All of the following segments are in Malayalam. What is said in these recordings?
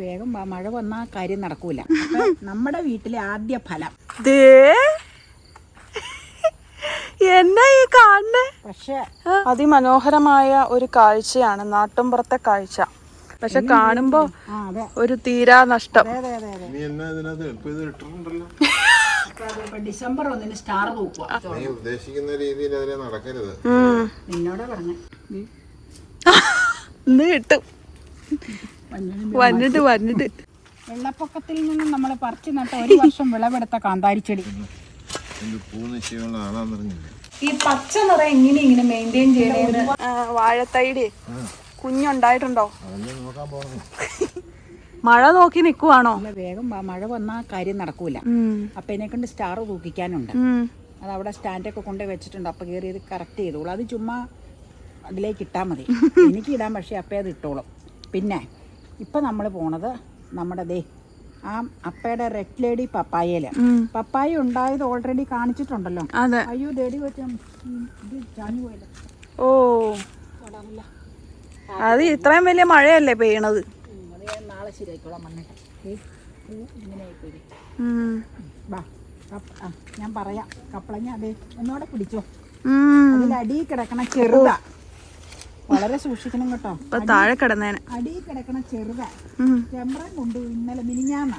വേഗം മഴ വന്നാൽ കാര്യം നടക്കൂല. നമ്മുടെ വീട്ടിലെ ആദ്യ ഫലം. ദേ. എന്നാ ഈ കാണുന്നേ? പക്ഷെ അതിമനോഹരമായ ഒരു കാഴ്ചയാണ് നാട്ടുംപുറത്തെ കാഴ്ച. പക്ഷെ കാണുമ്പോ ഒരു തീരാ നഷ്ടം. ഡിസംബർ ഒന്നിന് സ്റ്റാർ നോക്കുക നീ ഉദ്ദേശിക്കുന്ന രീതിയിൽ അതിനെ നടക്കരുത്. നിന്നോടാ പറഞ്ഞു. ഇന്ന് കിട്ടും. വന്നിട്ട് വന്നിട്ട് വെള്ളപ്പൊക്കത്തിൽ നിന്നും നമ്മൾ പറിച്ചു നട്ട ഒരു വർഷം വിളവെടുത്ത കാന്താരി ചെടി ഈ പച്ച നിറം എങ്ങനെ ഇങ്ങനെ മെയിന്റെയിൻ ചെയ്യണേന്ന്? വാഴത്തൈടി. കുഞ്ഞുണ്ടായിട്ടുണ്ടോ? മഴ നോക്കി നിക്കുവാണോ? വേഗം മഴ വന്നാ കാര്യം നടക്കൂല. അപ്പൊ എന്നെ കൊണ്ട് സ്റ്റാർ തൂക്കിക്കാനുണ്ട്. അത് അവിടെ സ്റ്റാൻഡൊക്കെ കൊണ്ട് വെച്ചിട്ടുണ്ട്. അപ്പൊ കയറി ഇത് കറക്റ്റ് ചെയ്തോളൂ. അത് ചുമ്മാ അതിലേക്ക് ഇട്ടാൽ മതി. എനിക്ക് ഇടാൻ പക്ഷേ അപ്പേ അത് ഇട്ടോളും. പിന്നെ ഇപ്പം നമ്മൾ പോണത് നമ്മുടെ ദേ ആ അപ്പയുടെ റെഡ് ലേഡി പപ്പായയിൽ പപ്പായ ഉണ്ടായത് ഓൾറെഡി കാണിച്ചിട്ടുണ്ടല്ലോ. അയ്യോ ദേടി വെച്ച ഓ. അത് ഇത്രയും വലിയ മഴയല്ലേ പെയ്യണത്? നാളെ ശരിയായിക്കോളാം മണ്ണിട്ട് ഞാൻ പറയാം. കപ്പളങ്ങ അതെ ഒന്നുകൂടെ പിടിച്ചോ. അതിൽ അടിയിൽ കിടക്കണ ചെറുതാ. വളരെ സൂക്ഷിക്കണം കേട്ടോ. ഇപ്പൊ താഴെ കിടന്നേനെ. അടിയിൽ കിടക്കണ ചെറുത ഉം. ചെമ്പ്രൻ കൊണ്ടു ഇന്നലെ മിനിഞ്ഞാന്ന.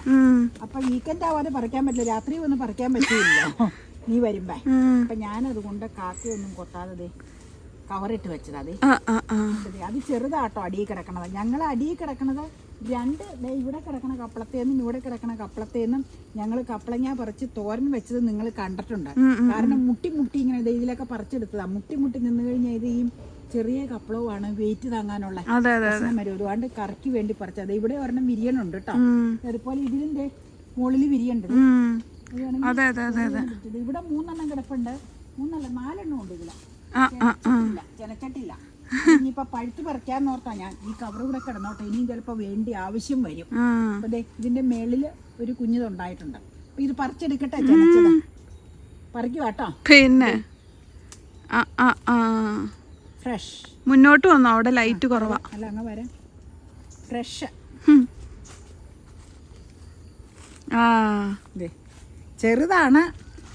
അപ്പൊ വീക്കെൻഡ് ആവാതെ പറിക്കാൻ പറ്റില്ല. രാത്രി ഒന്നും പറിക്കാൻ പറ്റില്ല നീ വരുമ്പേ. അപ്പൊ ഞാനത് കൊണ്ട് കാക്കയൊന്നും കൊട്ടാതെ കവറിട്ട് വെച്ചതാ അതെ ചെറുതാട്ടോ അടിയിൽ കിടക്കണത്. ഞങ്ങൾ അടിയിൽ കിടക്കണത് രണ്ട് ഇവിടെ കിടക്കണ കപ്പളത്തേന്നും ഇവിടെ കിടക്കണ കപ്പളത്തേന്നും ഞങ്ങൾ കപ്പളങ്ങ പറിച്ച് തോരൻ വെച്ചത് നിങ്ങൾ കണ്ടിട്ടുണ്ട്. കാരണം മുട്ടി മുട്ടി ഇങ്ങനെ ഇതിലൊക്കെ പറിച്ചെടുത്തതാ. മുട്ടി മുട്ടി നിന്ന് കഴിഞ്ഞാൽ ഇത് ഈ ചെറിയ കപ്പളവുമാണ് വെയിറ്റ് താങ്ങാനുള്ള വരും. ഒരുപാട് കറക്ക് വേണ്ടി പറിച്ചത്. ഇവിടെ ഒരെണ്ണം വിരിയണുണ്ട് കേട്ടോ. അതുപോലെ ഇതിന്റെ മുകളിൽ വിരിയുണ്ട്. അതെ അതെ അതെ അതെ. ഇവിടെ മൂന്നെണ്ണം കിടപ്പുണ്ട്. മൂന്നല്ല നാലെണ്ണം ഉണ്ട് ഇതില. ചെനച്ചട്ടില്ല ഇനിയിപ്പൊ പഴുത്ത് പറിക്കാന്ന് ഓർത്താ ഞാൻ. ഈ കവർ ഇവിടെ കിടന്നോട്ടെ. ഇനിയും ചിലപ്പോ വേണ്ടി ആവശ്യം വരും. അതെ ഇതിന്റെ മേളിൽ ഒരു കുഞ്ഞിതുണ്ടായിട്ടുണ്ട് അപ്പൊ ഇത് പറിച്ചെടുക്കട്ടെ ചെനച്ചത്. പറിക്കുവാട്ടോ പിന്നെ? ആ ആ ആ. ഫ്രഷ് മുന്നോട്ട് വന്നോ അവിടെ ലൈറ്റ് കുറവാ. അല്ല അങ്ങ് വരാം. ഫ്രഷ് ആ. ചെറുതാണ്.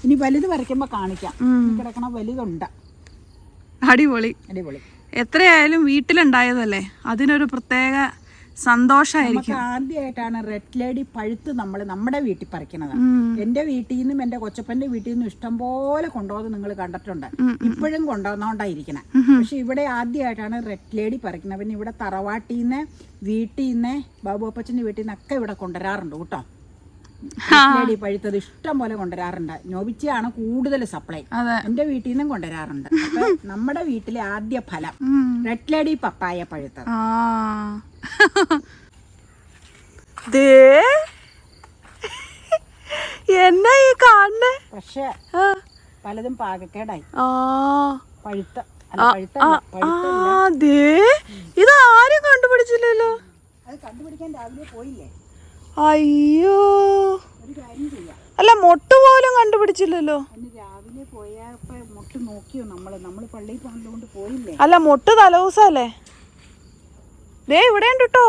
ഇനി വലുത് വരയ്ക്കുമ്പോ കാണിക്കാം. കിടക്കണ വലുതുണ്ട്. അടിപൊളി. അടിപൊളി. എത്രയായാലും വീട്ടിലുണ്ടായതല്ലേ? അതിനൊരു പ്രത്യേക സന്തോഷമായിരിക്കും ആദ്യമായിട്ടാണ് റെഡ് ലേഡി പഴുത്ത് നമ്മൾ നമ്മുടെ വീട്ടിൽ പറിക്കണത് എന്റെ എന്റെ വീട്ടിൽ നിന്നും എന്റെ കൊച്ചപ്പന്റെ വീട്ടിൽ നിന്നും ഇഷ്ടംപോലെ കൊണ്ടുപോകുന്നത് നിങ്ങൾ കണ്ടിട്ടുണ്ട്. ഇപ്പോഴും കൊണ്ടുവന്നോണ്ടായിരിക്കണേ. പക്ഷെ ഇവിടെ ആദ്യമായിട്ടാണ് റെഡ് ലേഡി പറിക്കുന്നത്. പിന്നെ ഇവിടെ തറവാട്ടിൽ നിന്ന് വീട്ടിൽ നിന്ന് ബാബു അപ്പച്ചന്റെ വീട്ടിൽ നിന്നൊക്കെ ഇവിടെ കൊണ്ടുവരാറുണ്ട് കേട്ടോ. ലേഡി പഴുത്തത് ഇഷ്ടം പോലെ കൊണ്ടുവരാറുണ്ട്. നോവിച്ചയാണ് കൂടുതൽ സപ്ലൈ എന്റെ എന്റെ വീട്ടിൽ നിന്നും കൊണ്ടുവരാറുണ്ട്. നമ്മുടെ വീട്ടിലെ ആദ്യ ഫലം. റെഡ് ലേഡി പപ്പായ പഴുത്തത്. എന്നാ ഈ കാണുന്നേ. പക്ഷേ പലതും പാകക്കേടായി. പഴുത്ത ഇത് ആരും കണ്ടുപിടിച്ചില്ലല്ലോ. അത് കണ്ടുപിടിക്കാൻ രാവിലെ പോയില്ലേ? അയ്യോ. ഒരു കാര്യം ചെയ്യാം. അല്ല മൊട്ട് പോലും കണ്ടുപിടിച്ചില്ലല്ലോ. രാവിലെ പോയപ്പോ മുട്ട് നോക്കിയോ നമ്മൾ? നമ്മൾ പള്ളിയിൽ പോകുന്നതുകൊണ്ട് പോയില്ലേ? അല്ല മൊട്ട് തലവസല്ലേ ദേ ഇവിടെ ഉണ്ട് കേട്ടോ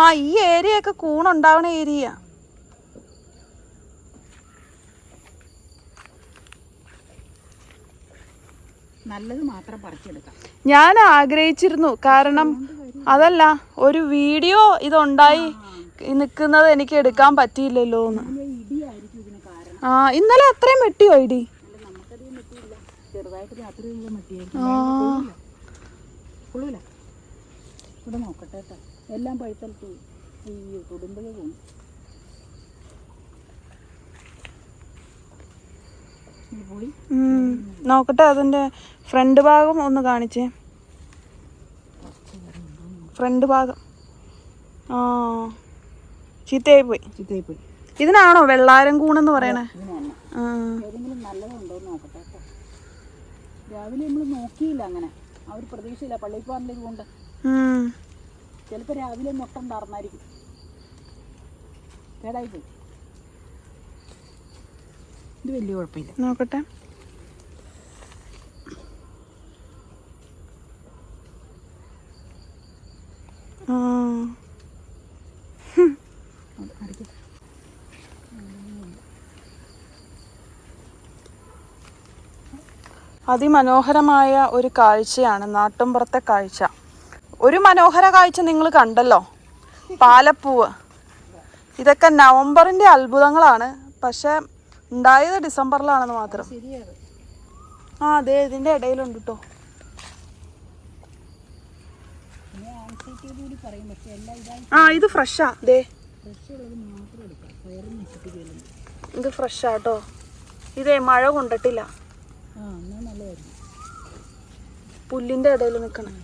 ആ ഈ ഏരിയ ഒക്കെ കൂണുണ്ടാവണ ഏരിയ. നല്ലത് മാത്രം പറിച്ചെടുക്കാം. ഞാൻ ആഗ്രഹിച്ചിരുന്നു കാരണം അതല്ല ഒരു വീഡിയോ ഇതുണ്ടായി. നിൽക്കുന്നത് എനിക്ക് എടുക്കാൻ പറ്റിയില്ലല്ലോ എന്ന്. ആ ഇന്നലെ അത്രയും വെട്ടിയോ ഇടി? ഇവിടെ എല്ലാം അയ്യോ പോകും. നോക്കട്ടെ അതിന്റെ ഫ്രണ്ട് ഭാഗം ഒന്ന് കാണിച്ചേ. ഫ്രണ്ട് ഭാഗം. ആ. ചീത്തയായി പോയി ഇതിനാണോ വെള്ളാരം കൂണെന്ന് പറയണേ? രാവിലെ നമ്മൾ നോക്കിയില്ല അങ്ങനെ. ആ ഒരു പ്രതീക്ഷയില്ല. പള്ളിയിൽ പോകാനുള്ള കൊണ്ട്. ഉം. ചിലപ്പോൾ രാവിലെ മുട്ട ഉണ്ടാർന്നായിരിക്കും. കേടായി പോയി ഇത് വലിയ കുഴപ്പമില്ല. നോക്കട്ടെ ആ അതിമനോഹരമായ ഒരു കാഴ്ചയാണ് നാട്ടുമ്പുറത്തെ കാഴ്ച. ഒരു മനോഹര കാഴ്ച നിങ്ങൾ കണ്ടല്ലോ. പാലപ്പൂവ്. ഇതൊക്കെ നവംബറിന്റെ അത്ഭുതങ്ങളാണ്. പക്ഷെ ഉണ്ടായത് ഡിസംബറിലാണെന്ന് മാത്രം. ആ അതെ ഇതിന്റെ ഇടയിലുണ്ട് കേട്ടോ ആ ഇത് ഫ്രഷാ. ദേ. ഇത് ഫ്രഷാട്ടോ ഇതേ മഴ കൊണ്ടിട്ടില്ല. പുല്ലിന്റെ ഇടയിൽ നിൽക്കണം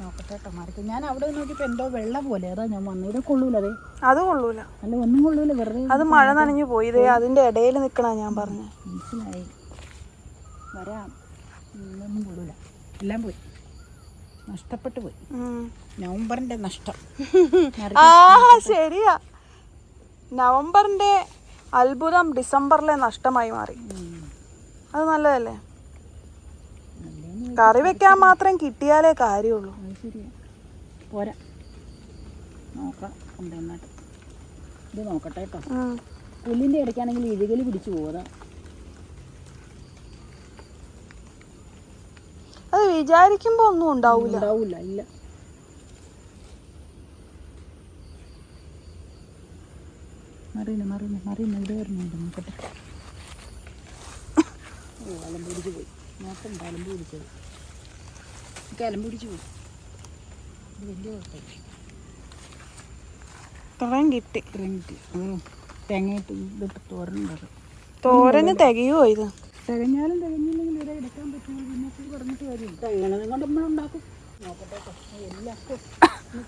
നോക്കട്ടെ കേട്ടോ മാറിക്കും. ഞാൻ അവിടെ നോക്കിയപ്പോൾ എന്തോ വെള്ളം പോലെ. അതാ ഞാൻ വന്നത് കൊള്ളൂല അതെ? അത് കൊള്ളൂല. അല്ല ഒന്നും കൊള്ളൂല. വെറുതെ അത് മഴ നനഞ്ഞു പോയി. ഇതേ അതിന്റെ ഇടയിൽ നിൽക്കണ ഞാൻ പറഞ്ഞ. മനസ്സിലായി. വരാം. ഒന്നും കൊള്ളൂല. എല്ലാം പോയി. നഷ്ടപ്പെട്ടു പോയി. നവംബറിന്റെ നഷ്ടം. ആ ശരിയാ. നവംബറിന്റെ അത്ഭുതം ഡിസംബറിലെ നഷ്ടമായി മാറി. അത് നല്ലതല്ലേ? കറി വെക്കാൻ മാത്രം കിട്ടിയാലേ കാര്യമുള്ളൂ. പോരാ. നോക്കാം കൊണ്ടുവന്നിട്ട്. ഇത് നോക്കട്ടെ കേട്ടോ. പുല്ലിന്റെ ഇടയ്ക്കാണെങ്കിൽ ഇഴുകൽ പിടിച്ചു പോകാം അത്. വിചാരിക്കുമ്പോ ഒന്നും ഉണ്ടാവില്ല ഉണ്ടാവില്ല ഇല്ല. മറിയുന്നു മറിയുന്നു മറിയുന്നു ഇവിടെ വരുന്നുണ്ട് നോക്കട്ടെ. ഓ അലമ്പ് പിടിച്ച് പോയി. നോക്കണ്ട അലമ്പ് പിടിച്ചത് എനിക്ക് പിടിച്ചു പോയി. ഇത് വലിയ കുഴപ്പമില്ല ഇത്രയും കിട്ടി. ഇത്രയും കിട്ടി. തേങ്ങയിട്ട് ഇതിട്ട് തോരനുണ്ടത്. തോരന് തികയുമോ ഇത്? തികഞ്ഞാലും തികഞ്ഞില്ലെങ്കിൽ ഇവിടെ എടുക്കാൻ പറ്റുമോ എന്നൊക്കെ പറഞ്ഞിട്ട് കാര്യം തികണതും കൊണ്ട് നമ്മളുണ്ടാക്കും നോക്കട്ടെ എല്ലാവർക്കും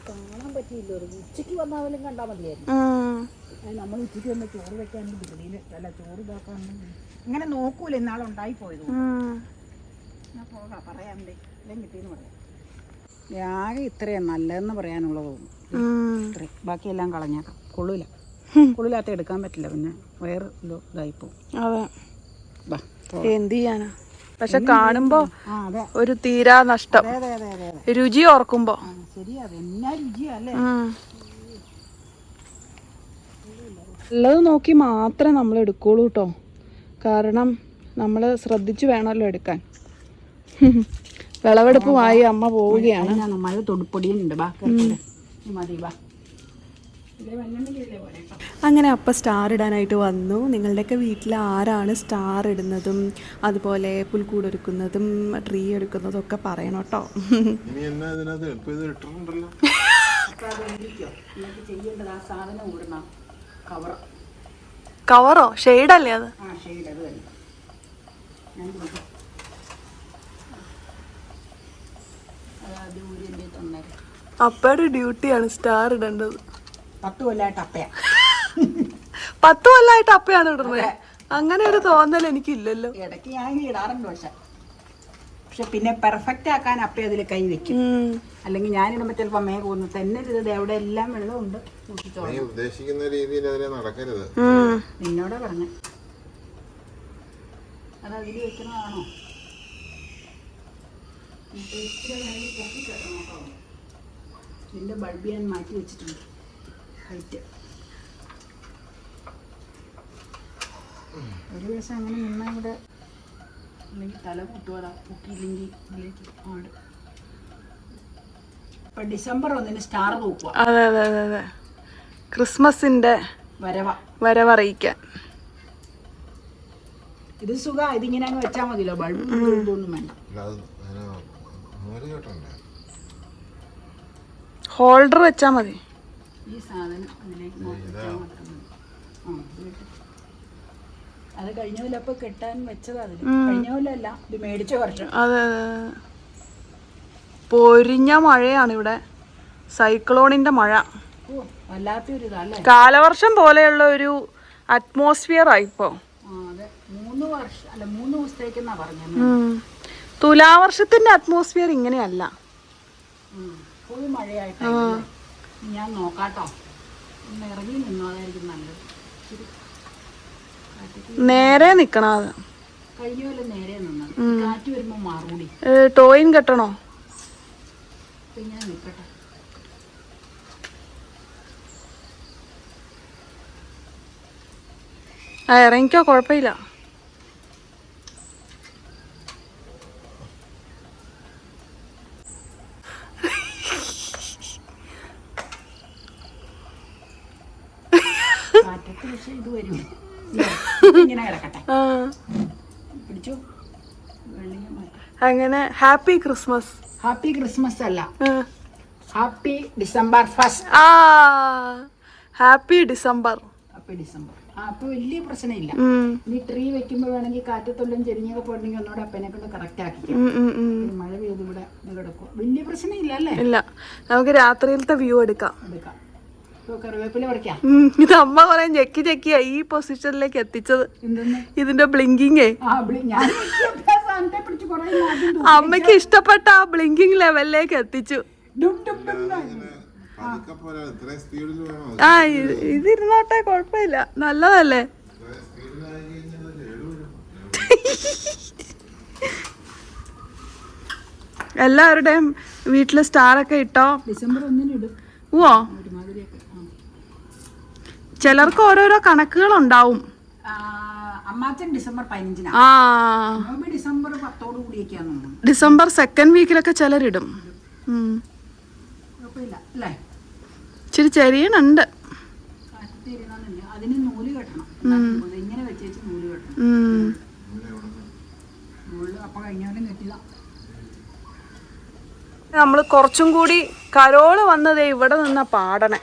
കാണാൻ പറ്റിയില്ലോ. ഉച്ചയ്ക്ക് വന്നാലും കണ്ടാൽ മതിയായിരുന്നു. നമ്മൾ ഉച്ചയ്ക്ക് വന്ന് ചോറ് വെക്കാനും ധൃതിയിൽ അല്ല ചോറ് ഇതാക്കാനും ഇങ്ങനെ നോക്കൂല. ഇന്നാളുണ്ടായി പോയത്. ഞാൻ പോകാം പറയാണ്ടേ എല്ലാം കിട്ടിയെന്ന് പറയാം. ആകെ ഇത്രയും നല്ലതെന്ന് പറയാനുള്ളത് ബാക്കിയെല്ലാം കളഞ്ഞേക്കാം. കൊള്ളൂല. കൊള്ളില്ലാത്ത എടുക്കാൻ പറ്റില്ല. പിന്നെ വയറ് ഇതായി എന്ത് ചെയ്യാനാ? പക്ഷെ കാണുമ്പോ ഒരു തീരാ നഷ്ടം. രുചി ഓർക്കുമ്പോ. ഉള്ളത് നോക്കി മാത്രമേ നമ്മൾ എടുക്കുള്ളൂ കേട്ടോ. കാരണം നമ്മൾ ശ്രദ്ധിച്ചു വേണമല്ലോ എടുക്കാൻ. വിളവെടുപ്പുമായി അമ്മ പോവുകയാണ്. മഴ തൊടുപ്പൊടിയുണ്ട് മതി ബാ. അങ്ങനെ അപ്പം സ്റ്റാർ ഇടാനായിട്ട് വന്നു. നിങ്ങളുടെയൊക്കെ വീട്ടിൽ ആരാണ് സ്റ്റാർ ഇടുന്നതും അതുപോലെ പുൽക്കൂട് ഒരുക്കുന്നതും ട്രീ എടുക്കുന്നതും ഒക്കെ പറയണം കേട്ടോ. കവറോ? ഷെയ്ഡല്ലേ അത്? ആ ഷെയ്ഡ് അത് തന്നെ. ഞാൻ കൊടുക്കാം അത് അത് ഊരി എന്റെ തന്നേരം അപ്പയുടെ ഡ്യൂട്ടിയാണ് സ്റ്റാർ ഇടേണ്ടത്. പത്ത് കൊല്ലായിട്ട് അപ്പയാ. പത്ത് കൊല്ലായിട്ട് അപ്പയാണ് ഇടുന്നത്. അങ്ങനെ ഒരു തോന്നൽ എനിക്കില്ലല്ലോ. ഇടയ്ക്ക് ഞാൻ ഇടാറുണ്ട് പക്ഷെ. പക്ഷെ പിന്നെ പെർഫെക്റ്റ് ആക്കാൻ അപ്പ അതിൽ കൈ വെക്കും. അല്ലെങ്കിൽ അല്ലെങ്കിൽ ഞാനിടുമ്പോൾ ചിലപ്പോൾ അമ്മയെ പോകുന്നു തന്നെ ഇത് എവിടെ എല്ലാം വെള്ളമുണ്ട് ഉദ്ദേശിക്കുന്ന രീതിയിൽ അതിലെ നടക്കരുത്. നിന്നോടെ പറഞ്ഞു. അത് അതിൽ വെക്കണതാണോ ഇതിന്റെ ബൾബ് ഞാൻ മാറ്റി വെച്ചിട്ടുണ്ട്. ഹൈറ്റ് ഒരു ദിവസം അങ്ങനെ നിന്നാൽ ഇവിടെ അല്ലെങ്കിൽ തല പൊട്ടുവാടാ പൊക്കിയില്ലെങ്കിൽ ഇതിലേക്ക് ആട്. ഇപ്പൊ ഡിസംബർ ഒന്നിന് സ്റ്റാർ നോക്കുക. അതെ അതെ അതെ അതെ. ക്രിസ്മസിന്റെ വരവ. വരവറിയിക്കാൻ. ഇത് സുഖ ഇതിങ്ങനെ അങ്ങ് വെച്ചാൽ മതിയല്ലോ ബൾബ് ഒന്നും വേണ്ട അല്ലാതെ അതിന് നൂൽ കേട്ടണ്ടേ ഹോൾഡർ വെച്ചാ മതി. ഈ സാധനം. അത് കഴിഞ്ഞ കൊല്ലം അപ്പൊ കെട്ടാൻ വെച്ചതാ അതിൽ. കഴിഞ്ഞ കൊല്ലല്ല ഇത് മേടിച്ച വർഷം അതെ. പൊരിഞ്ഞ മഴയാണ് ഇവിടെ. സൈക്ലോണിന്റെ മഴ. വല്ലാത്തൊരു കാലവർഷം പോലെയുള്ള ഒരു അറ്റ്മോസ്ഫിയർ ആയിപ്പോ ആ അതെ. മൂന്ന് വർഷം അല്ല മൂന്ന് ദിവസത്തേക്കെന്നാ പറഞ്ഞത്. തുലാവർഷത്തിന്റെ അറ്റ്മോസ്ഫിയർ ഇങ്ങനെയല്ല. ഫുൾ മഴയായിട്ടാണ് ഞാൻ നോക്കാട്ടോ. ഇറങ്ങി നല്ലത്. നേരെ നിക്കണത് അത്. ടോയിൻ കെട്ടണോ? ആ ഇറങ്ങിക്കോ കുഴപ്പമില്ല കാറ്റത്ത് പക്ഷെ ഇത് വരും ഇങ്ങനെ കിടക്കട്ടെ. പിടിച്ചു? അങ്ങനെ ഹാപ്പി ക്രിസ്മസ്. ഹാപ്പി ക്രിസ്മസ് അല്ല. Happy December first. ആ. Happy December. Happy December. ആ അപ്പൊ വലിയ പ്രശ്നമില്ല. ഇനി ട്രീ വെക്കുമ്പോൾ വേണമെങ്കിൽ കാറ്റത്തുള്ളും ചെരിഞ്ഞൊക്കെ പോയിട്ടുണ്ടെങ്കിൽ ഒന്നുകൂടെ അപ്പനെ കൊണ്ട് കറക്റ്റ് ആക്കി മഴ പെയ്ത് ഇവിടെ കിടക്കും വലിയ പ്രശ്നമില്ല അല്ലേ? ഇല്ല. നമുക്ക് രാത്രിയിലത്തെ വ്യൂ എടുക്കാം. എടുക്കാം. ഇത് അമ്മ പറയാൻ ഞെക്കി ഞെക്കിയാ ഈ പൊസിഷനിലേക്ക് എത്തിച്ചത്. ഇതിന്റെ ബ്ലിങ്കിങ്ങേ അമ്മയ്ക്ക് ഇഷ്ടപ്പെട്ട ആ ബ്ലിങ്കിങ് ലെവലിലേക്ക് എത്തിച്ചു. ആ ഇത് ഇതിരുന്നോട്ടെ കുഴപ്പമില്ല. നല്ലതല്ലേ? എല്ലാവരുടെയും വീട്ടിൽ സ്റ്റാർ ഒക്കെ ഇട്ടോ? ഡിസംബർ ഒന്നിന് ഇടും. ഓ ഒരുമാതിരിയൊക്കെ. ചിലർക്ക് ഓരോരോ കണക്കുകൾ ഉണ്ടാവും അമ്മാച്ചൻ ഡിസംബർ പതിനഞ്ചിനാണ് ആ. നോമ്പ് ഡിസംബർ പത്തോട് കൂടിയൊക്കെയാന്ന് തോന്നുന്നു. ഡിസംബർ സെക്കൻഡ് വീക്കിലൊക്കെ ചിലരിടും. ഉം. കുഴപ്പമില്ല അല്ലേ? ഇച്ചിരി ഇരുന്നാന്നില്ല അതിന് നൂൽ കെട്ടണം. ഇങ്ങനെ വെച്ചേച്ച് നൂൽ കെട്ടണം. നൂൽ അപ്പം കഴിഞ്ഞാലും കെട്ടിയതാ. നമ്മൾ കുറച്ചും കൂടി കരോൾ വന്നത് ഇവിടെ നിന്ന പാടണേ.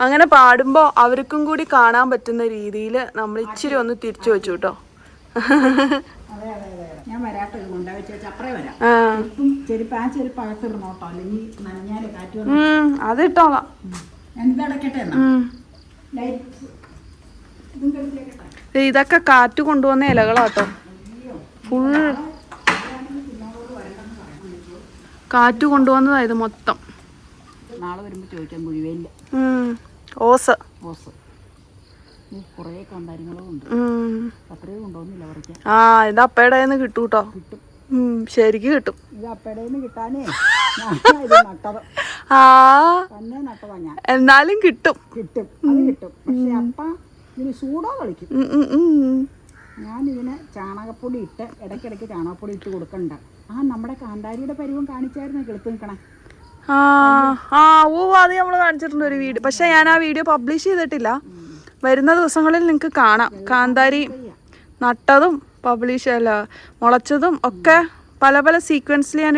അങ്ങനെ പാടുമ്പോൾ അവർക്കും കൂടി കാണാൻ പറ്റുന്ന രീതിയിൽ നമ്മൾ ഇച്ചിരി ഒന്ന് തിരിച്ചു വെച്ചു കേട്ടോ. ഞാൻ വരാട്ടോ ഇത് അപ്പറേ വരാം. ചെരുപ്പും ആ ചെരുപ്പ് അകത്തിടണോട്ടോ അല്ലെങ്കിൽ നനഞ്ഞാൽ കാറ്റ് അടക്കട്ടെ ലൈറ്റ്. ഇതൊക്കെ കാറ്റ് കൊണ്ടുവന്ന ഇലകളാട്ടോ. ഫുൾ. കാറ്റ് കൊണ്ടുവന്നതായത് മൊത്തം. നാളെ വരുമ്പോൾ ചോദിക്കാൻ മുഴുവയില്ല ഓസ്. ഓസ്. കുറേ കണ്ടാര്യങ്ങളും ഉണ്ട്. അത്രയും കൊണ്ടുവന്നില്ല പറിക്കാൻ ആ ഇത് അപ്പയുടെ കിട്ടും കേട്ടോ. കിട്ടും ശരിക്ക് കിട്ടും. ഇത് അപ്പയുടെ കിട്ടാനേ ആ. എന്നാലും കിട്ടും. കിട്ടും. കിട്ടും. പക്ഷെ അപ്പ ഇതിന് സൂടോ കളിക്കും. ഞാൻ ഇതിന് ചാണകപ്പൊടി ഇട്ട് ഇടയ്ക്കിടയ്ക്ക് ചാണകപ്പൊടി ഇട്ട് കൊടുക്കണ്ട. ആ നമ്മുടെ കാന്താരിയുടെ പരിവം കാണിച്ചായിരുന്നു കിളുത്ത് നിൽക്കണേ ആ ആ ഓ അത് നമ്മൾ കാണിച്ചിട്ടുണ്ട് ഒരു വീഡിയോ പക്ഷെ ഞാൻ ആ വീഡിയോ പബ്ലിഷ് ചെയ്തിട്ടില്ല. വരുന്ന ദിവസങ്ങളിൽ നിങ്ങൾക്ക് കാണാം. കാന്താരി നട്ടതും പബ്ലിഷ് അല്ല മുളച്ചതും ഒക്കെ പല പല സീക്വൻസിൽ ഞാൻ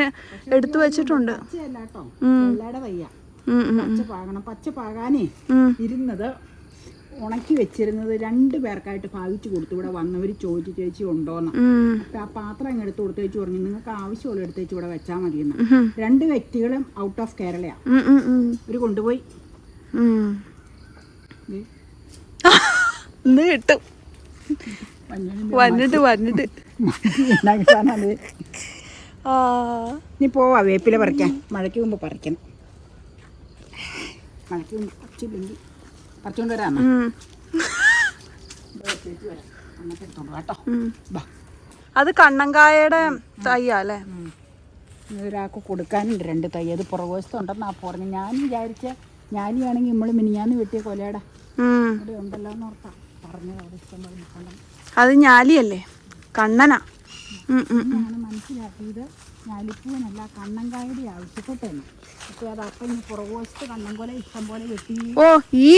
എടുത്തു വെച്ചിട്ടുണ്ട്. പച്ച പാകണം. പച്ച പാകാനേ. ഇരുന്നത് ഉണക്കി വെച്ചിരുന്നത് രണ്ട് പേർക്കായിട്ട് ഭാവിച്ചു കൊടുത്തു. ഇവിടെ വന്നവർ ചോദിച്ചു ചേച്ചി ഉണ്ടോന്ന്? അപ്പൊ ആ പാത്രം അങ്ങ് എടുത്ത് കൊടുത്തേച്ച് പറഞ്ഞു നിങ്ങൾക്ക് ആവശ്യമുള്ള എടുത്തേച്ച് ഇവിടെ വെച്ചാൽ മതിയെന്ന്. രണ്ട് വ്യക്തികളും ഔട്ട് ഓഫ് കേരളയാ. ഒരു കൊണ്ടുപോയി. നീ കിട്ടും. വന്നിട്ട് വന്നിട്ട് പോവാ വേപ്പില പറിക്കാൻ. മഴയ്ക്ക് മുമ്പ് പറിക്കണം. മഴയ്ക്ക് മുമ്പ് പറിച്ചില്ലെങ്കിൽ പറിച്ചുകൊണ്ട് വരാമോ കേട്ടോ. അത് കണ്ണങ്കായയുടെ തയ്യാ അല്ലേ? ഒരാൾക്ക് കൊടുക്കാനുണ്ട് രണ്ട് തൈ. അത് പുറകുവശത്തുണ്ടെന്നാ പറഞ്ഞു. ഞാൻ വിചാരിച്ച ഞാനിയാണെങ്കിൽ നമ്മൾ മിനിഞ്ഞാന്ന് വെട്ടിയ കൊലയുടെ. ഉം. ഇവിടെ ഉണ്ടല്ലോ എന്ന് ഓർത്താ. പറഞ്ഞത് അവിടെ ഇഷ്ടം പോലെ നിൽക്കണം അത് ഞാലിയല്ലേ? കണ്ണനാ. മനസ്സിലാക്കിയത് ഞാലിപ്പൂവനല്ല കണ്ണങ്കായുടെ ആവശ്യപ്പെട്ടെന്ന് അത് അപ്പം പുറകുവശത്ത് ഇഷ്ടം പോലെ വെട്ടി ഓ ഈ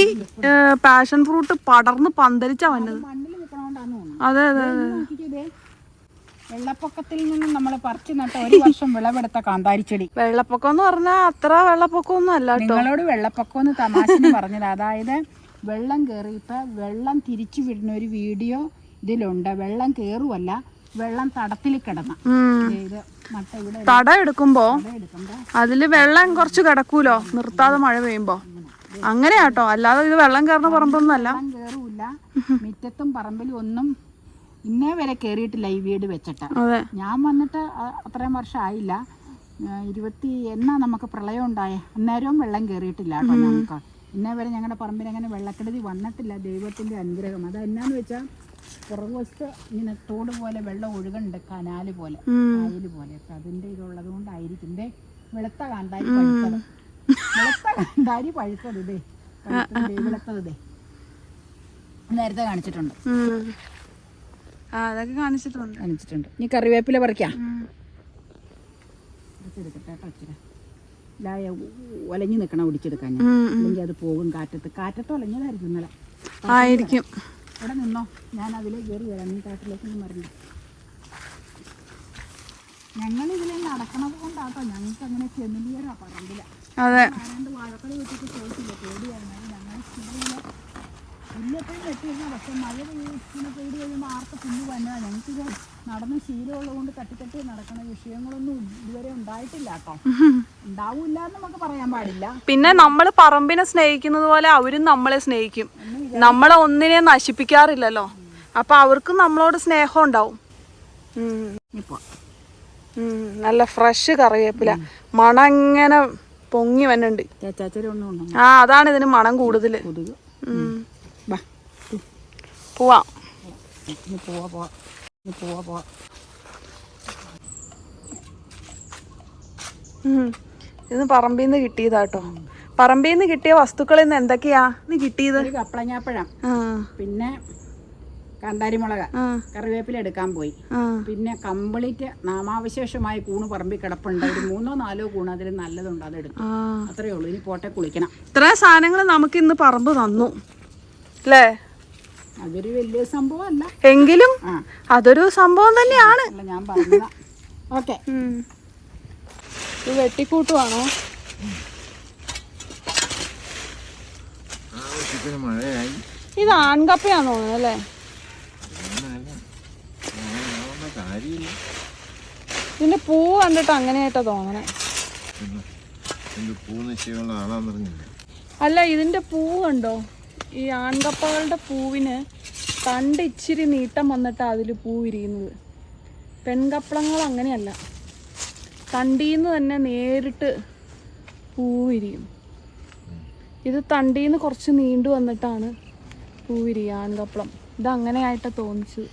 പാഷൻ ഫ്രൂട്ട് പടർന്ന് പന്തലിച്ചാ വന്നത്. മണ്ണിൽ നിൽക്കണോണ്ടാന്ന് തോന്നുന്നു. അതെ അതെ നോക്കിക്കേ വെള്ളപ്പൊക്കത്തിൽ നിന്നും നമ്മൾ പറിച്ചു നട്ട ഒരു വർഷം വിളവെടുത്ത കാന്താരി ചെടി. വെള്ളപ്പൊക്കം എന്ന് പറഞ്ഞാൽ അത്ര വെള്ളപ്പൊക്കം ഒന്നും അല്ല നിങ്ങളോട് വെള്ളപ്പൊക്കം എന്ന് തമാശന് പറഞ്ഞത്. അതായത് വെള്ളം കേറിയിട്ട് വെള്ളം തിരിച്ചു വിടുന്ന ഒരു വീഡിയോ ഇതിലുണ്ട്. വെള്ളം കയറുമല്ല വെള്ളം തടത്തിൽ കിടന്ന. തട എടുക്കുമ്പോ അതിൽ വെള്ളം കുറച്ച് കിടക്കൂലോ? നിർത്താതെ മഴ പെയ്യുമ്പോ. അങ്ങനെയാട്ടോ അല്ലാതെ ഇത് വെള്ളം കയറുന്ന പറമ്പൊന്നും അല്ല മുറ്റത്തും പറമ്പിലും ഒന്നും ഇന്നേ വരെ കയറിയിട്ടില്ല ഈ വീട് വെച്ചിട്ട്. ഞാൻ വന്നിട്ട് അത്രയും വർഷം ആയില്ല ആ, ഇരുപത്തി എന്നാ നമുക്ക് പ്രളയം ഉണ്ടായേ? അന്നേരവും വെള്ളം കയറിയിട്ടില്ല കേട്ടോ ഞങ്ങൾക്ക്. ഇന്നേ വരെ ഞങ്ങളുടെ പറമ്പിൽ അങ്ങനെ വെള്ളക്കെടുതി വന്നിട്ടില്ല ദൈവത്തിന്റെ അനുഗ്രഹം. അത് എന്നാന്ന് വെച്ചാൽ പുറകുവശത്ത് ഇങ്ങനെ തോട് പോലെ വെള്ളം ഒഴുകണ്ട് കനാല് പോലെ കായൽ പോലെ. അപ്പൊ അതിന്റെ ഇതുള്ളത് കൊണ്ടായിരിക്കും വെളുത്ത കാന്താരി പഴുത്തത്. വെളുത്ത കാന്താരി പഴുത്തത് ഇതേ വെളുത്തത് ദേ. നേരത്തെ കാണിച്ചിട്ടുണ്ട്. അതൊക്കെ കാണിച്ചിട്ടുണ്ട്. കാണിച്ചിട്ടുണ്ട്. ഇനി കറിവേപ്പില പറിക്കാം. കേട്ടോ ഇച്ചിരി ഒലഞ്ഞു നിൽക്കണം ഒടിച്ചെടുക്കാൻ ഞാൻ. അല്ലെങ്കിൽ അത് പോകും കാറ്റത്ത്. കാറ്റത്ത് ഒലഞ്ഞതായിരിക്കും ഇന്നലെ. ആയിരിക്കും. ഇവിടെ നിന്നോ? ഞാൻ അതിലേ കയറി വരാം. ഈ കാട്ടിലേക്ക് ഒന്നും വരണ്ട ഞങ്ങൾ ഇതിലെ നടക്കണത് കൊണ്ടാട്ടോ ഞങ്ങൾക്ക് അങ്ങനെ ചെന്നിയറാ പറമ്പില്ല അതെ. ആരാണ്ട് വാഴക്കട വെച്ചിട്ട് ചോദിച്ചില്ല? അത് ഞങ്ങൾ സ്കൂളിൽ ഇല്ലപ്പോഴും വെട്ടിയിരുന്ന പക്ഷെ മഴ പെയ്യുന്ന പേടി കഴിയുമ്പോൾ ആർക്ക് കുഞ്ഞു വന്നതാണ് ഞങ്ങൾക്കിത് നടന്ന് ശീലമുള്ളത് കൊണ്ട് തട്ടിത്തട്ടി നടക്കുന്ന വിഷയങ്ങളൊന്നും ഇതുവരെ ഉണ്ടായിട്ടില്ല കേട്ടോ. ഉണ്ടാവില്ല നമുക്ക് പറയാൻ പാടില്ല. പിന്നെ നമ്മൾ പറമ്പിനെ സ്നേഹിക്കുന്നത് പോലെ അവരും നമ്മളെ സ്നേഹിക്കും. നമ്മളെ ഒന്നിനെ നശിപ്പിക്കാറില്ലല്ലോ. അപ്പൊ അവർക്കും നമ്മളോട് സ്നേഹം ഉണ്ടാവും. നല്ല ഫ്രഷ് കറിവേപ്പില. മണം ഇങ്ങനെ പൊങ്ങി വന്നുണ്ട് ആ അതാണ് ഇതിന് മണം കൂടുതൽ. പോവാം പോവാ. പോവാ പോവാ ഇത് പറമ്പിൽ നിന്ന് കിട്ടിയതാട്ടോ. പറമ്പിൽ നിന്ന് കിട്ടിയ വസ്തുക്കളിൽ നിന്ന് എന്തൊക്കെയാ? നീ കിട്ടിയത്? കപ്പളഞ്ഞാപ്പഴം കപ്പളങ്ങാപ്പഴം പിന്നെ കാന്താരിമുളക്. കറിവേപ്പില എടുക്കാൻ പോയി. പിന്നെ കംപ്ലീറ്റ് നാമാവശേഷമായ കൂണ് പറമ്പിൽ കിടപ്പുണ്ട്. ഒരു മൂന്നോ നാലോ കൂണ് അതിൽ നല്ലതുണ്ട് അതെടുത്തു അത്രേ ഉള്ളൂ. ഇനി പോട്ടെ കുളിക്കണം. ഇത്ര സാധനങ്ങൾ നമുക്ക് ഇന്ന് പറമ്പ് തന്നു. അല്ലേ? അതൊരു വലിയ സംഭവം അല്ല എങ്കിലും അതൊരു സംഭവം തന്നെയാണ്. ഞാൻ പറഞ്ഞ ഓക്കെ. ഇത് വെട്ടിക്കൂട്ടുവാണോ? ഇത് ആൺകപ്പയാന്ന് തോന്നുന്നു അല്ലേ? ഇതിന്റെ പൂ കണ്ടിട്ട് അങ്ങനെയായിട്ടാ തോന്നണേ. പൂ നിശ്ചയമുള്ള പറഞ്ഞില്ല അല്ല ഇതിന്റെ പൂ കണ്ടോ? ഈ ആൺകപ്പകളുടെ പൂവിന് തണ്ട് ഇച്ചിരി നീട്ടം വന്നിട്ട് അതിൽ പൂ വിരിയുന്നത് പെൺകപ്പളങ്ങൾ അങ്ങനെയല്ല. തണ്ടീന്ന് തന്നെ നേരിട്ട് പൂ വിരിയും ഇത് തണ്ടീന്ന് കുറച്ച് നീണ്ടു വന്നിട്ടാണ് പൂ വിരിയുക ആൺകപ്പളം. ഇത് അങ്ങനെയായിട്ടാ തോന്നിച്ചത്.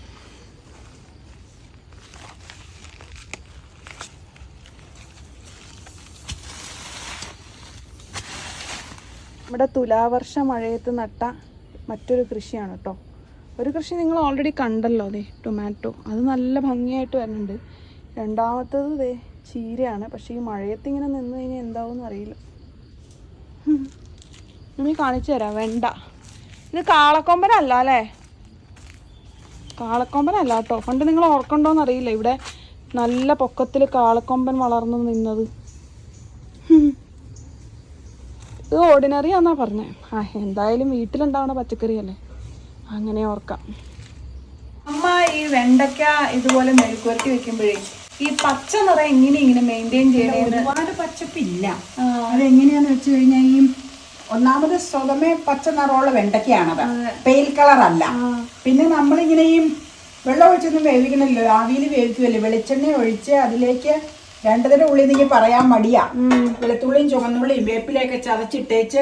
നമ്മുടെ തുലാവർഷ മഴയത്ത് നട്ട മറ്റൊരു കൃഷിയാണ് കേട്ടോ ഒരു കൃഷി നിങ്ങൾ ഓൾറെഡി കണ്ടല്ലോ അതെ ടൊമാറ്റോ അത് നല്ല ഭംഗിയായിട്ട് വരുന്നുണ്ട്. രണ്ടാമത്തത് ദേ ചീരയാണ്. പക്ഷേ ഈ മഴയത്ത് ഇങ്ങനെ നിന്ന് കഴിഞ്ഞാൽ എന്താവും അറിയില്ല. നമ്മൾ കാണിച്ചു തരാം. വെണ്ട. ഇത് കാളക്കൊമ്പനല്ല അല്ലേ? കാളക്കൊമ്പനല്ല കേട്ടോ പണ്ട് നിങ്ങൾ ഓർക്കണ്ടോന്നറിയില്ല ഇവിടെ നല്ല പൊക്കത്തിൽ കാളക്കൊമ്പൻ വളർന്നു നിന്നത്. ഇത് ഓർഡിനറി ആന്നാ പറഞ്ഞേ. ആ എന്തായാലും വീട്ടിലുണ്ടാവണ പച്ചക്കറിയല്ലേ. അങ്ങനെ ഓർക്കാം. അമ്മ ഈ വെണ്ടയ്ക്ക ഇതുപോലെ മെഴുക്കുവരട്ടി വെക്കുമ്പോഴേ ഈ പച്ച നിറം എങ്ങനെ ഇങ്ങനെ മെയിന്റെയിൻ ഒരുപാട് പച്ചപ്പില്ല. അതെങ്ങനെയാന്ന് വെച്ച് കഴിഞ്ഞാൽ ഈ ഒന്നാമത് സ്വതമേ പച്ച നിറമുള്ള വെണ്ടയ്ക്കാണത് പെയിൽ കളർ അല്ല. പിന്നെ നമ്മളിങ്ങനെ ഈ വെള്ളം ഒഴിച്ചൊന്നും വേവിക്കണല്ലോ ആവിയിൽ വേവിക്കുമല്ലോ വെളിച്ചെണ്ണ ഒഴിച്ച് അതിലേക്ക് രണ്ടതിന്റെ ഉള്ളിൽ നിന്ന് പറയാൻ മടിയാ. വെളുത്തുള്ളിയും ചുവന്നുള്ളിയും വേപ്പിലൊക്കെ ചതച്ചിട്ടേച്ച്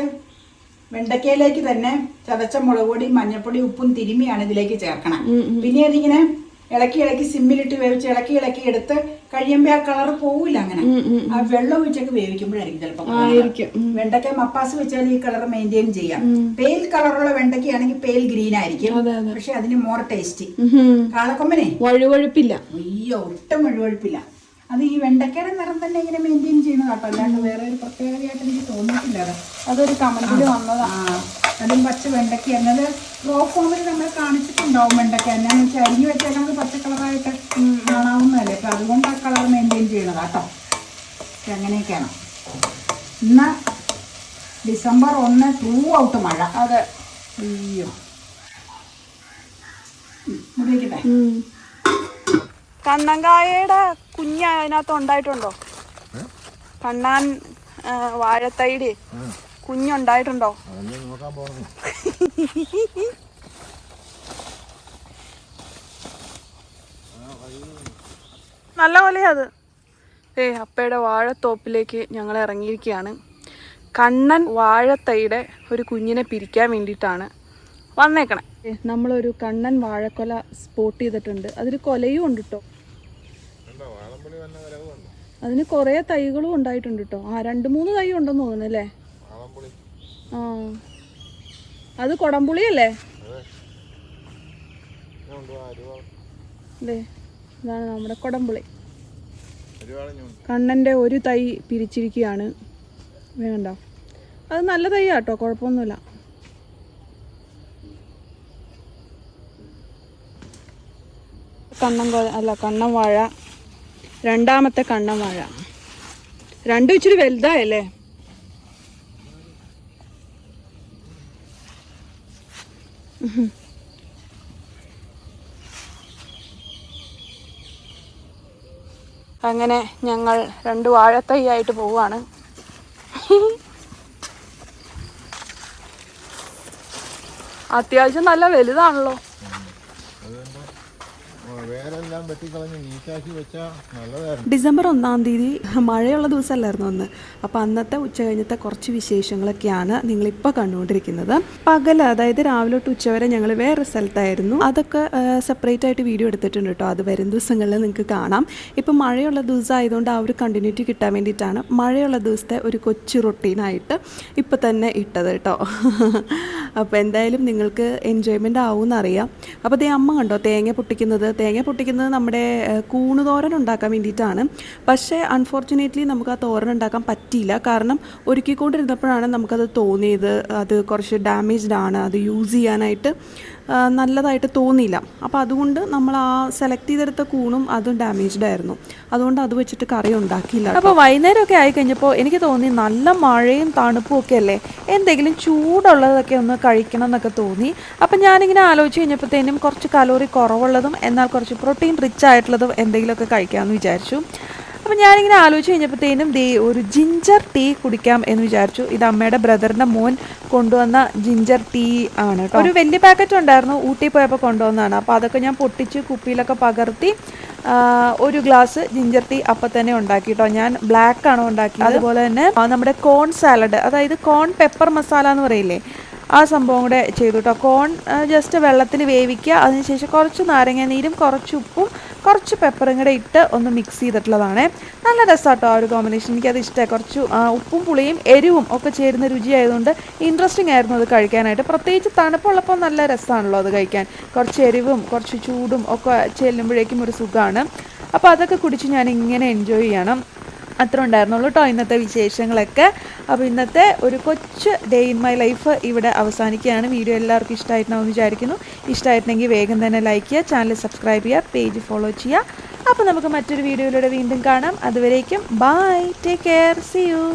വെണ്ടക്കയിലേക്ക് തന്നെ ചതച്ച മുളക് പൊടി മഞ്ഞപ്പൊടി ഉപ്പും തിരുമിയാണ് ഇതിലേക്ക് ചേർക്കണം. പിന്നെ അതിങ്ങനെ ഇളക്കി ഇളക്കി സിമ്മിലിട്ട് വേവിച്ച് ഇളക്കി ഇളക്കി എടുത്ത് കഴിയുമ്പോ ആ കളർ പോവില്ല അങ്ങനെ. ആ വെള്ളം ഒഴിച്ചൊക്കെ വേവിക്കുമ്പോഴായിരിക്കും ചിലപ്പോൾ വെണ്ടയ്ക്ക മപ്പാസ് വെച്ചാൽ ഈ കളർ മെയിന്റെയിൻ ചെയ്യാം. പെയിൽ കളറുള്ള വെണ്ടയ്ക്കയാണെങ്കിൽ പെയിൽ ഗ്രീൻ ആയിരിക്കും. പക്ഷെ അതിന് മോർ ടേസ്റ്റി കാളക്കൊമ്പനെ? വഴുവഴുപ്പില്ല. അയ്യോ ഒട്ടും ഒഴിവൊഴിപ്പില്ല അത് ഈ വെണ്ടക്കയുടെ നിറം തന്നെ ഇങ്ങനെ മെയിന്റെയിൻ ചെയ്യുന്നത് കേട്ടോ. അല്ലാണ്ട് വേറെ ഒരു പ്രത്യേകതയായിട്ട് എനിക്ക് തോന്നിയിട്ടില്ല അത്. അതൊരു കമന്റിൽ വന്നതാണ് അതും പച്ച വെണ്ടയ്ക്ക. എന്നത് റോ ഫോമിൽ നമ്മൾ കാണിച്ചിട്ടുണ്ടാവും വെണ്ടയ്ക്ക. എന്നാന്ന് വെച്ചാൽ അരിഞ്ഞു വെച്ചാൽ നമുക്ക് പച്ച കളറായിട്ട് കാണാവുന്നതല്ലേ. അപ്പം അതുകൊണ്ട് ആ കളർ മെയിന്റെയിൻ ചെയ്യണം കേട്ടോ. അങ്ങനെയൊക്കെയാണ്. ഇന്ന് ഡിസംബർ ഒന്ന് ടൂ ഔട്ട് മഴ. അതെ. അയ്യോ. ഉം, മുറിയിക്കട്ടെ കണ്ണങ്കായയുടെ കുഞ്ഞ് അതിനകത്ത് ഉണ്ടായിട്ടുണ്ടോ? കണ്ണാൻ വാഴത്തൈടി കുഞ്ഞുണ്ടായിട്ടുണ്ടോ? നല്ല പോലെയാ അത്. ഏ അപ്പയുടെ വാഴത്തോപ്പിലേക്ക് ഞങ്ങൾ ഇറങ്ങിയിരിക്കുകയാണ്. കണ്ണൻ വാഴത്തൈയുടെ ഒരു കുഞ്ഞിനെ പിരിക്കാൻ വേണ്ടിയിട്ടാണ് വന്നേക്കണേ. നമ്മളൊരു കണ്ണൻ വാഴക്കൊല സ്പോട്ട് ചെയ്തിട്ടുണ്ട്. അതിൽ കൊലയും ഉണ്ട് കേട്ടോ അതിന് കുറേ തൈകളും ഉണ്ടായിട്ടുണ്ട് കേട്ടോ ആ രണ്ട് മൂന്ന് തൈ ഉണ്ടെന്ന് തോന്നുന്നു അല്ലേ? ആ. അത് കൊടംപുളി അല്ലേ അതെ. ഇതാണ് നമ്മുടെ കൊടംപുളി. കണ്ണന്റെ ഒരു തൈ പിരിച്ചിരിക്കുകയാണ്. വേണ്ട അത് നല്ല തൈ ആട്ടോ കുഴപ്പമൊന്നുമില്ല കണ്ണൻ അല്ല കണ്ണൻ വാഴ. രണ്ടാമത്തെ കണ്ണം വാഴ. രണ്ടും ഇച്ചിരി വലുതായല്ലേ. അങ്ങനെ ഞങ്ങൾ രണ്ട് വാഴത്തൈയായിട്ട് പോവാണ് അത്യാവശ്യം നല്ല വലുതാണല്ലോ. ഡിസംബർ ഒന്നാം തീയതി മഴയുള്ള ദിവസമല്ലായിരുന്നു അന്ന്. അപ്പോൾ അന്നത്തെ ഉച്ച കഴിഞ്ഞത്തെ കുറച്ച് വിശേഷങ്ങളൊക്കെയാണ് നിങ്ങളിപ്പോൾ കണ്ടുകൊണ്ടിരിക്കുന്നത്. പകൽ അതായത് രാവിലെ തൊട്ട് ഉച്ചവരെ ഞങ്ങൾ വേറെ സ്ഥലത്തായിരുന്നു. അതൊക്കെ സെപ്പറേറ്റ് ആയിട്ട് വീഡിയോ എടുത്തിട്ടുണ്ട് കേട്ടോ. അത് വരും ദിവസങ്ങളിൽ നിങ്ങൾക്ക് കാണാം. ഇപ്പം മഴയുള്ള ദിവസം ആയതുകൊണ്ട് ആ ഒരു കണ്ടിന്യൂറ്റി കിട്ടാൻ വേണ്ടിയിട്ടാണ് മഴയുള്ള ദിവസത്തെ ഒരു കൊച്ചു റൊട്ടീനായിട്ട് ഇപ്പോൾ തന്നെ ഇട്ടത് കേട്ടോ. അപ്പോൾ എന്തായാലും നിങ്ങൾക്ക് എൻജോയ്മെന്റ് ആവുമെന്നറിയാം. അപ്പോൾ ദേ അമ്മ കണ്ടോ തേങ്ങ പൊട്ടിക്കുന്നത്? തേങ്ങ പൊട്ടിക്കുന്നത് നമ്മുടെ കൂണു തോരൻ ഉണ്ടാക്കാൻ വേണ്ടിയിട്ടാണ്. പക്ഷേ അൺഫോർച്ചുനേറ്റ്ലി നമുക്ക് ആ തോരൻ ഉണ്ടാക്കാൻ പറ്റിയില്ല. കാരണം ഒരുക്കിക്കൊണ്ടിരുന്നപ്പോഴാണ് നമുക്കത് തോന്നിയത്. അത് കുറച്ച് ഡാമേജ്ഡ് ആണ്. അത് യൂസ് ചെയ്യാനായിട്ട്. നല്ലതായിട്ട് തോന്നിയില്ല. അപ്പോൾ അതുകൊണ്ട് നമ്മൾ ആ സെലക്ട് ചെയ്തെടുത്ത കൂണും അതും ഡാമേജ്ഡ് ആയിരുന്നു. അതുകൊണ്ട് അത് വെച്ചിട്ട് കറി ഉണ്ടാക്കിയില്ല അപ്പോൾ വൈകുന്നേരമൊക്കെ ആയി കഴിഞ്ഞപ്പോൾ എനിക്ക് തോന്നി നല്ല മഴയും തണുപ്പും ഒക്കെ അല്ലേ? എന്തെങ്കിലും ചൂടുള്ളതൊക്കെ ഒന്ന് കഴിക്കണം എന്നൊക്കെ തോന്നി. അപ്പം ഞാനിങ്ങനെ ആലോചിച്ച് കഴിഞ്ഞപ്പോഴത്തേനും കുറച്ച് കലോറി കുറവുള്ളതും എന്നാൽ കുറച്ച് പ്രോട്ടീൻ റിച്ച് ആയിട്ടുള്ളതും എന്തെങ്കിലുമൊക്കെ കഴിക്കാമെന്ന് വിചാരിച്ചു. അപ്പം ഞാനിങ്ങനെ ആലോചിച്ച് കഴിഞ്ഞപ്പോഴത്തേനും ദേ ഒരു ജിഞ്ചർ ടീ കുടിക്കാം എന്ന് വിചാരിച്ചു. ഇത് അമ്മയുടെ ബ്രദറിന്റെ മോൻ കൊണ്ടുവന്ന ജിഞ്ചർ ടീ ആണ് കേട്ടോ. ഒരു വലിയ പാക്കറ്റ് ഉണ്ടായിരുന്നു ഊട്ടി പോയപ്പോൾ കൊണ്ടുവന്നതാണ്. അപ്പോൾ അതൊക്കെ ഞാൻ പൊട്ടിച്ച് കുപ്പിയിലൊക്കെ പകർത്തി ഒരു ഗ്ലാസ് ജിഞ്ചർ ടീ അപ്പം തന്നെ ഉണ്ടാക്കി കേട്ടോ. ഞാൻ ബ്ലാക്ക് ആണ് ഉണ്ടാക്കിയത്? അതുപോലെ തന്നെ നമ്മുടെ കോൺ സാലഡ് അതായത് കോൺ പെപ്പർ മസാല എന്ന് പറയില്ലേ? ആ സംഭവം കൂടെ ചെയ്തു കേട്ടോ കോൺ ജസ്റ്റ് വെള്ളത്തിൽ വേവിക്കുക. അതിനുശേഷം കുറച്ച് നാരങ്ങ നീരും കുറച്ച് ഉപ്പും കുറച്ച് പെപ്പറും കൂടെ ഇട്ട് ഒന്ന് മിക്സ് ചെയ്തിട്ടുള്ളതാണ്. നല്ല രസമാട്ടോ ആ ഒരു കോമ്പിനേഷൻ എനിക്കത് ഇഷ്ടമായി. കുറച്ച് ഉപ്പും പുളിയും എരിവും ഒക്കെ ചേരുന്ന രുചിയായതുകൊണ്ട് ഇൻട്രസ്റ്റിംഗ് ആയിരുന്നു അത് കഴിക്കാനായിട്ട്. പ്രത്യേകിച്ച് തണുപ്പുള്ളപ്പോൾ നല്ല രസമാണല്ലോ അത് കഴിക്കാൻ. കുറച്ച് എരിവും കുറച്ച് ചൂടും ഒക്കെ ചെല്ലുമ്പോഴേക്കും ഒരു സുഖമാണ് അപ്പോൾ അതൊക്കെ കുടിച്ച് ഞാൻ ഇങ്ങനെ എൻജോയ് ചെയ്യണം. അത്ര ഉണ്ടായിരുന്നുള്ളൂ കേട്ടോ ഇന്നത്തെ വിശേഷങ്ങളൊക്കെ. അപ്പോൾ ഇന്നത്തെ ഒരു കൊച്ചു ഡേ ഇൻ മൈ ലൈഫ് ഇവിടെ അവസാനിക്കുകയാണ്. വീഡിയോ എല്ലാവർക്കും ഇഷ്ടമായിട്ടുണ്ടാവും വിചാരിക്കുന്നു. ഇഷ്ടമായിട്ടുണ്ടെങ്കിൽ വേഗം തന്നെ ലൈക്ക് ചെയ്യുക ചാനൽ സബ്സ്ക്രൈബ് ചെയ്യുക പേജ് ഫോളോ ചെയ്യുക. അപ്പോൾ നമുക്ക് മറ്റൊരു വീഡിയോയിലൂടെ വീണ്ടും കാണാം. അതുവരേക്കും bye take care see you